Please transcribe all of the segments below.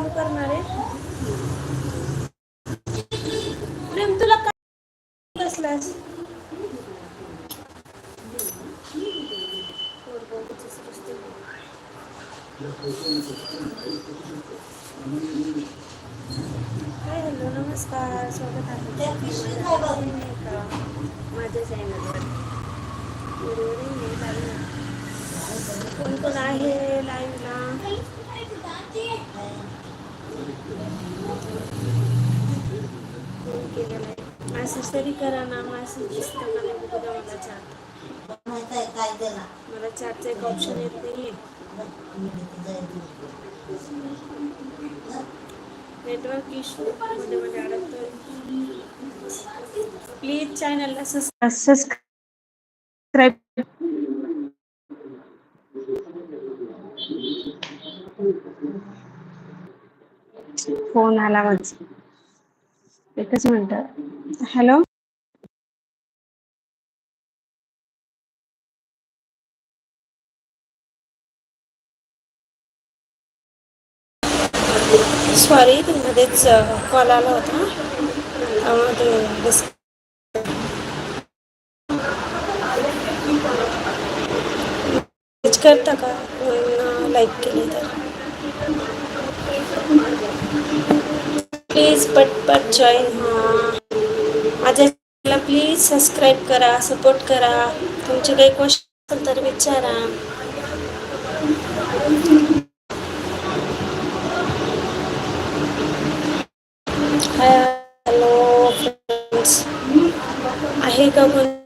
चालू करणार आहे. प्रेम तुला काय बसलास? हाय हॅलो नमस्कार स्वागत आहे. का? माझ्या चॅनलवर कोण कोण आहे? फोन केलेला मॅसेज तरी करा ना मॅसेज दिसतं का नाही बघू द्या मला चाट मला चॅटचं एक ऑप्शन येत नाहीये. नेटवर्क इश्यू मध्ये मध्ये अडकतोय. प्लीज चॅनलला सबस्क्राईब फोन आला माझा. एकच मिनिट हॅलो सॉरी ते मध्येच कॉल आला होता त्यामुळे ते डिस करता का लाईक केली तर प्लीज पटपट जॉईन व्हा माझ्या चॅनलला प्लीज सबस्क्राईब करा सपोर्ट करा. तुमचे काही क्वेश्चन असेल तर विचारा. हॅलो फ्रेंड्स आहे का कोण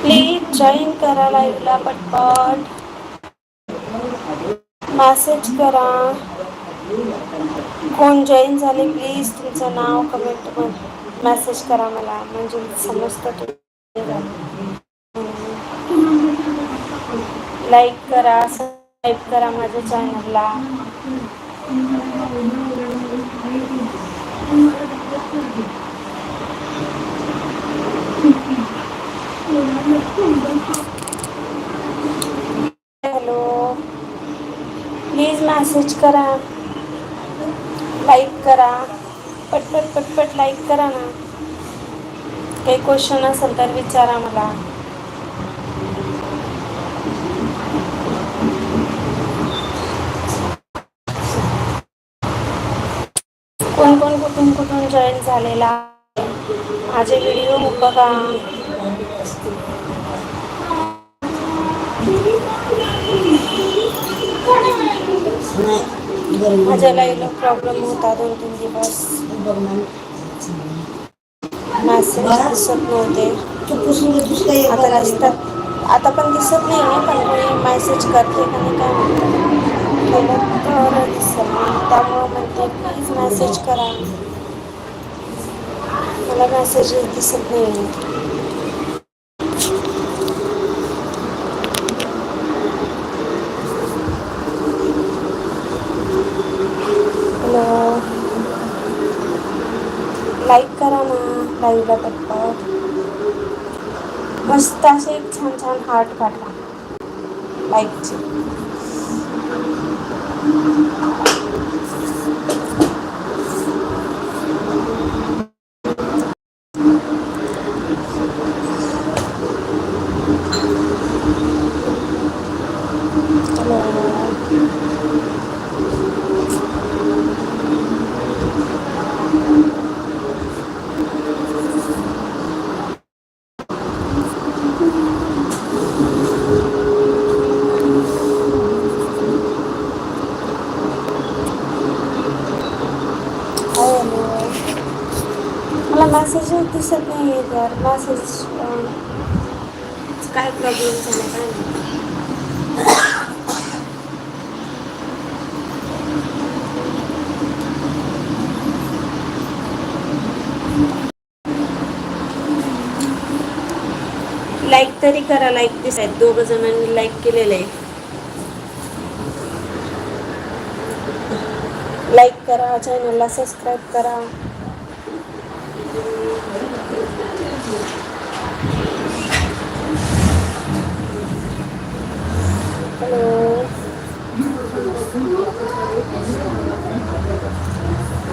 प्लीज जॉईन करा लाईव्हला पटपट. मेसेज करा. कोण जॉईन झाले प्लीज तुमचं नाव कमेंट मेसेज करा मला. म्हणजे समजतं लाईक करा सबस्क्राईब करा माझ्या चॅनलला हॅलो मेसेज करा. लाईक करा. पटपट पटपट लाईक करा ना. काही क्वेश्चन असेल तर विचारा मला. कोण कोण कुठून कुठून जॉईन झालेला? माझे व्हिडिओ बघा. नाही बरं माझ्या लाईव्हला प्रॉब्लेम होता दोन तीन दिवस. मेसेज दिसत नव्हते. आता दिसतात आता पण दिसत नाही पण मी मेसेज करते नाही काय केलं तर दिसत त्यामुळं म्हणते प्लीज मेसेज करा. मला मेसेज दिसत नाही आहे हॅलो लाईक करा ना लाईव्हला पटपट मस्त असे एक छान छान हार्ट पाठवा लाईकचे हॅलो दिसत नाही आहे तर मॅसेज काय प्रॉब्लेम झाला काय नाही लाईक तरी करा लाईक दिस आहेत दोघ जणांनी लाईक केलेलं आहे. लाईक करा चॅनलला सबस्क्राईब करा.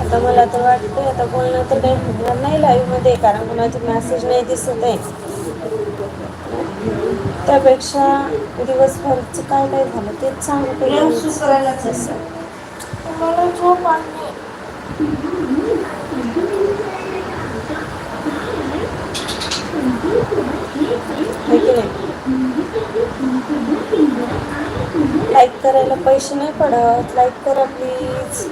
आता मला तर वाटतंय आता बोलणं तर काही होणार नाही लाईव्हमध्ये कारण कोणाचे मेसेज नाही दिसत आहे. त्यापेक्षा दिवसभरचं काय काय झालं तेच. असं. मला झोप आली. आहे की नाही? लाईक करायला पैसे नाही पडत. लाईक करा प्लीज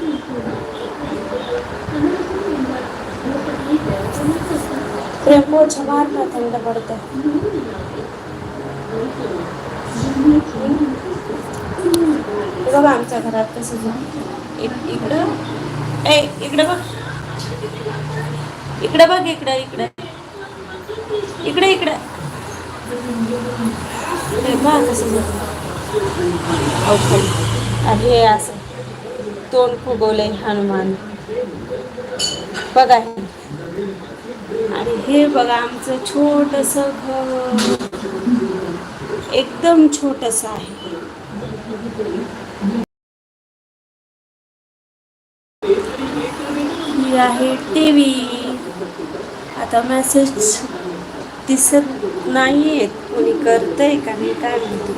प्रेम पोछा मार ना थंड पडते बघा आमच्या घरात कसं इक- इकडं? ए इकडं बघ. इकडं बघ इकडं इकडं. इकडे इकडे. हे बघ कसं अवघड. आणि हे असं तोंड फुगवलंय हनुमान. बघा आणि हे बघा आमचं छोटस घर. एकदम छोटस आहे. ही आहे टी व्ही आता मेसेज दिसत नाही आहेत कोणी करतंय का नाही काय म्हणतो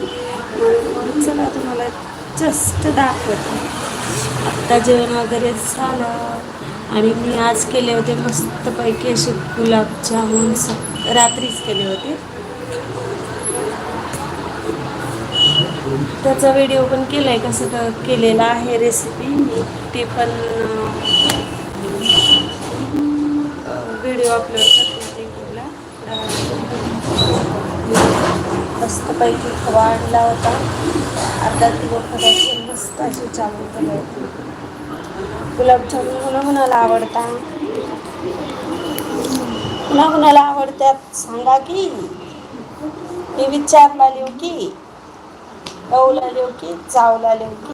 म्हणून चला तुम्हाला जस्ट दाखवते. आत्ता जेवण वगैरे झालं. आणि मी आज केले होते मस्तपैकी असे गुलाबजामुन स- रात्रीच केले होते. त्याचा व्हिडिओ पण केलाय कसं केलेला आहे रेसिपी ते पण व्हिडिओ अपलोड करते युट्यूबला मस्तपैकी खवा आणला होता अर्धा किलो खव्याचे मस्त अशी चालू केले होते गुलाबजामुन कुणा कुणाला आवडता? कुणा कुणाला आवडतात? सांगा की. मी विचारला लिहू की. गहूला लिहू की. चावला लिहू की.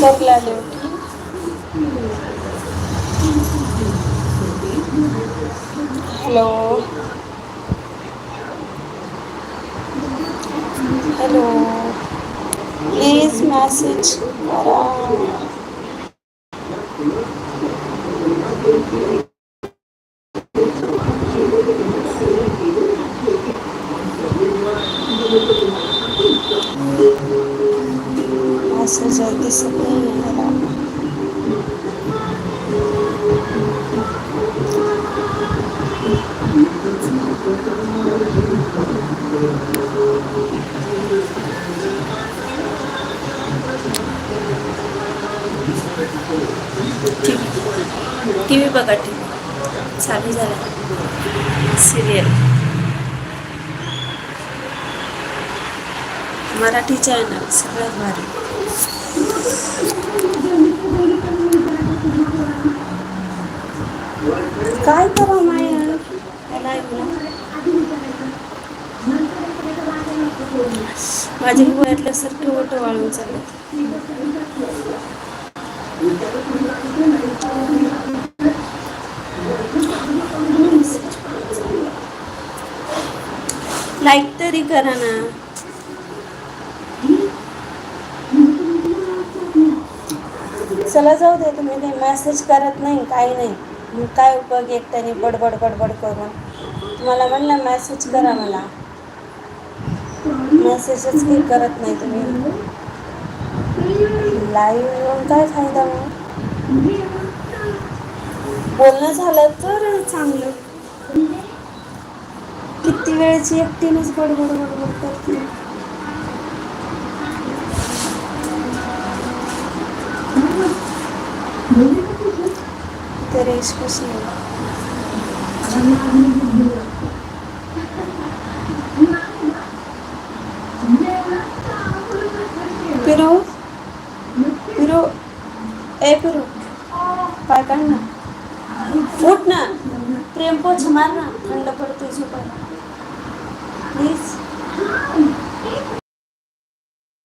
चपला लिहू की. हॅलो. हॅलो प्लीज मॅसेज करा चालू झाला सिरियल. मराठी चॅनल सगळ्यात भारी. काय करा माया? याला ऐकलं. माझ्या ओट वाळून चालत लाईक तरी करा ना. चला जाऊ दे तुम्ही ते मेसेज करत नाही काही नाही. मग काय उपयोग एकट्याने बडबड बडबड करून. तुम्हाला म्हणलं मेसेज करा मला. मेसेजच काही करत नाही तुम्ही. लाईव्ह येऊन काय फायदा मग? बोलणं झालं तर चांगलं. किती वेळची एकटीनेच गडबड गडबड करते तर नरेश कशी पिरो? पिरो? ए पिरो. पाय काढ ना. उठ ना. प्रेम पोछ मार ना. थंड पडते झोपायला. प्लीज